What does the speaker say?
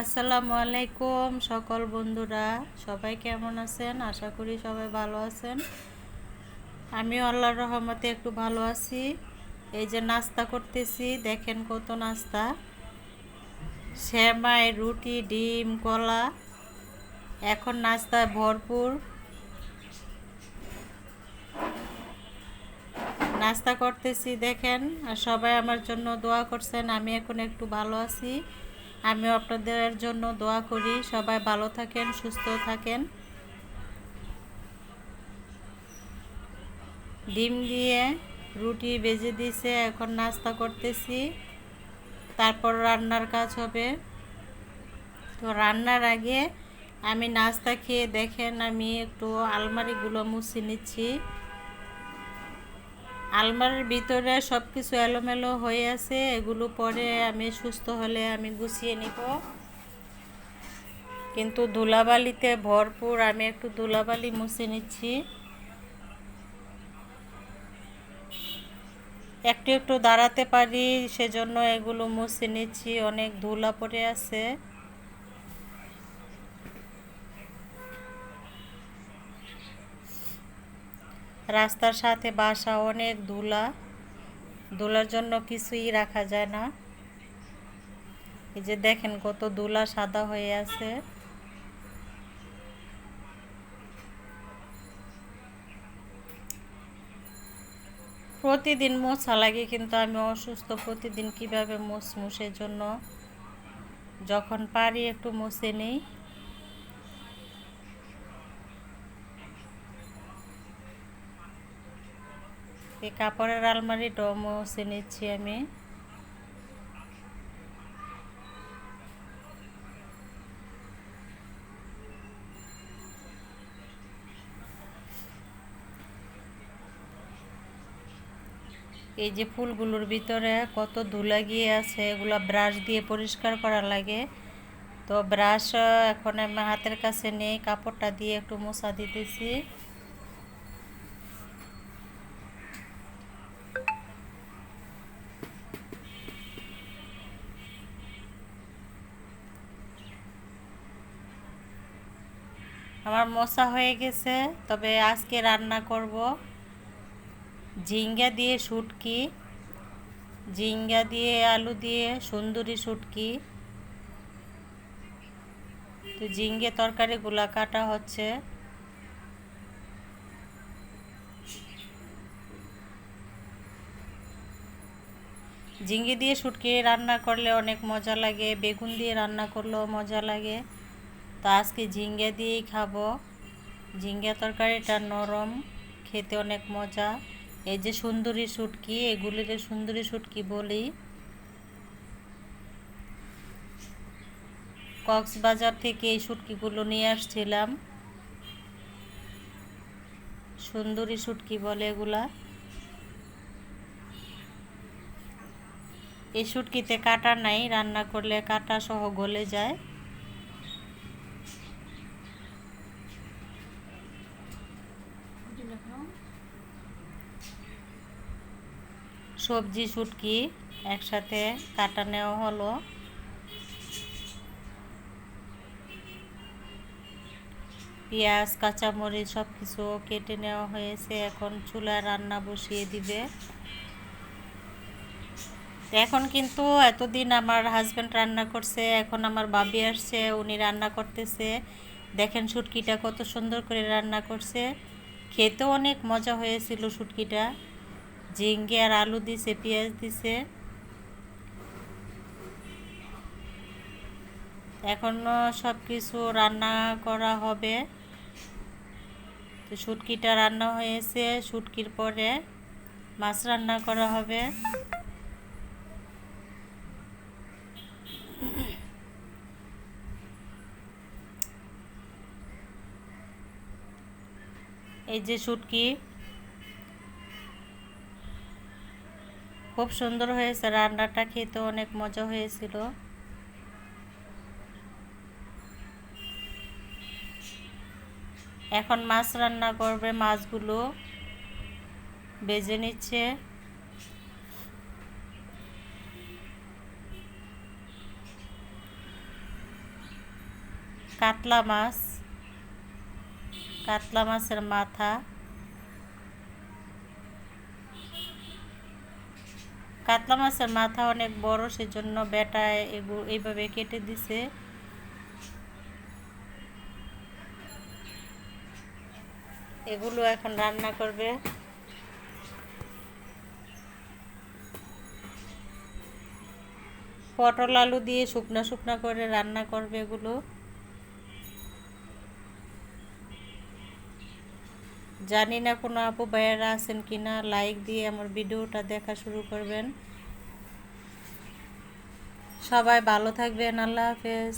আসসালামু আলাইকুম সকল বন্ধুরা। সবাই কেমন আছেন? আশা করি সবাই ভালো আছেন। আমি আল্লাহর রহমতে একটু ভালো আছি। এই যে নাস্তা করতেছি, দেখেন কত নাস্তা। শ্যামাই রুটি, ডিম, কলা। এখন নাস্তায় ভরপুর। নাস্তা করতেছি, দেখেন। আর সবাই আমার জন্য দোয়া করছেন, আমি এখন একটু ভালো আছি। আমিও আপনাদের জন্য দোয়া করি। সবাই ভালো থাকেন, সুস্থ থাকেন। ডিম দিয়ে রুটি বেজে দিছে, এখন নাস্তা করতেছি। তারপর রান্নার কাজ হবে। তো রান্নার আগে আমি নাস্তা খেয়ে দেখেন আমি একটু আলমারিগুলো মুছে নিচ্ছি। আলমারির ভিতরে সব কিছু এলোমেলো হয়ে আছে, এগুলো পরে আমি সুস্থ হলে আমি গুছিয়ে নিব। কিন্তু ধুলাবালিতে ভরপুর, আমি একটু ধুলাবালি মুছে নিচ্ছি। একটু একটু দাঁড়াতে পারি, সেজন্য এগুলো মুছে নিচ্ছি, অনেক ধুলা পড়ে আছে। রাস্তার সাথে বাসা অনেক ধুলা ধুলার জন্য কিছুই রাখা যায় না। এই যে দেখেন কত ধুলা সাদা হয়ে আছে। প্রতিদিন মোছা লাগে, কিন্তু আমি অসুস্থ, প্রতিদিন কীভাবে মুছমু জন্য যখন পারি একটু মুছে নিই। এই কাপড়ের আলমারিটাও মুছে নিচ্ছি আমি। এই যে ফুলগুলোর ভিতরে কত ধুলা গিয়ে আছে, এগুলো ব্রাশ দিয়ে পরিষ্কার করা লাগে। তো ব্রাশ এখন আমি হাতের কাছে নেই, কাপড়টা দিয়ে একটু মোছা দিতেছি। আমার মশা হয়ে গেছে, তবে আজকে রান্না করব। ঝিঙ্গা দিয়ে শুটকি, ঝিঙ্গা দিয়ে আলু দিয়ে সুন্দরী শুটকি। তো ঝিঙ্গে তরকারি তরকারিগুলা কাটা হচ্ছে। ঝিঙ্গে দিয়ে শুটকি রান্না করলে অনেক মজা লাগে, বেগুন দিয়ে রান্না করলেও মজা লাগে। তো আজকে ঝিঙ্গে দিয়েই খাব। ঝিঙ্গা তরকারিটা নরম, খেতে অনেক মজা। এই যে সুন্দরী শুটকি এগুলির সুন্দরী শুটকি বলি। কক্সবাজার থেকে এই শুটকিগুলো নিয়ে আসছিলাম। সুন্দরী শুটকি বলে এগুলা। এই শুটকিতে কাটা নাই, রান্না করলে কাটা সহ গলে যায়। সবজি, শুটকি একসাথে কাটা নেওয়া হলো। পেঁয়াজ, কাঁচামরিচ সব কিছু কেটে নেওয়া হয়েছে। এখন চুলায় রান্না বসিয়ে দিবে। এখন কিন্তু এতদিন আমার হাজব্যান্ড রান্না করছে, এখন আমার বাবি আসছে, উনি রান্না করতেছে। দেখেন শুটকিটা কত সুন্দর করে রান্না করছে। খেতেও অনেক মজা হয়েছিল শুটকিটা। ঝিঙ্গে আর আলু দিছে, পেঁয়াজ দিছে। এখনও সব কিছু রান্না করা হবে। তো শুটকিটা রান্না হয়েছে, শুটকির পরে মাছ রান্না করা হবে। এই যে শুটকি। খুব সুন্দর হয়েছে, রান্নাটা খেতে অনেক মজা হয়েছিল। এখন মাছ রান্না করবে, মাছগুলো বেজে নিচ্ছে। কাতলা মাছ। কাতলা মাছের মাথা। কাতলা মাছের মাথা অনেক বড়, সেজন্য বেটায় এইভাবে কেটে দিছে। এগুলো এখন রান্না করবে। পটল আলু দিয়ে শুকনা শুকনা করে রান্না করবে এগুলো। জানি না কোনো আপু ভাইয়েরা আছেন কি না লাইক দিয়ে আমার ভিডিওটা দেখা শুরু করবেন। সবাই ভালো থাকবেন, আল্লাহ হাফেজ।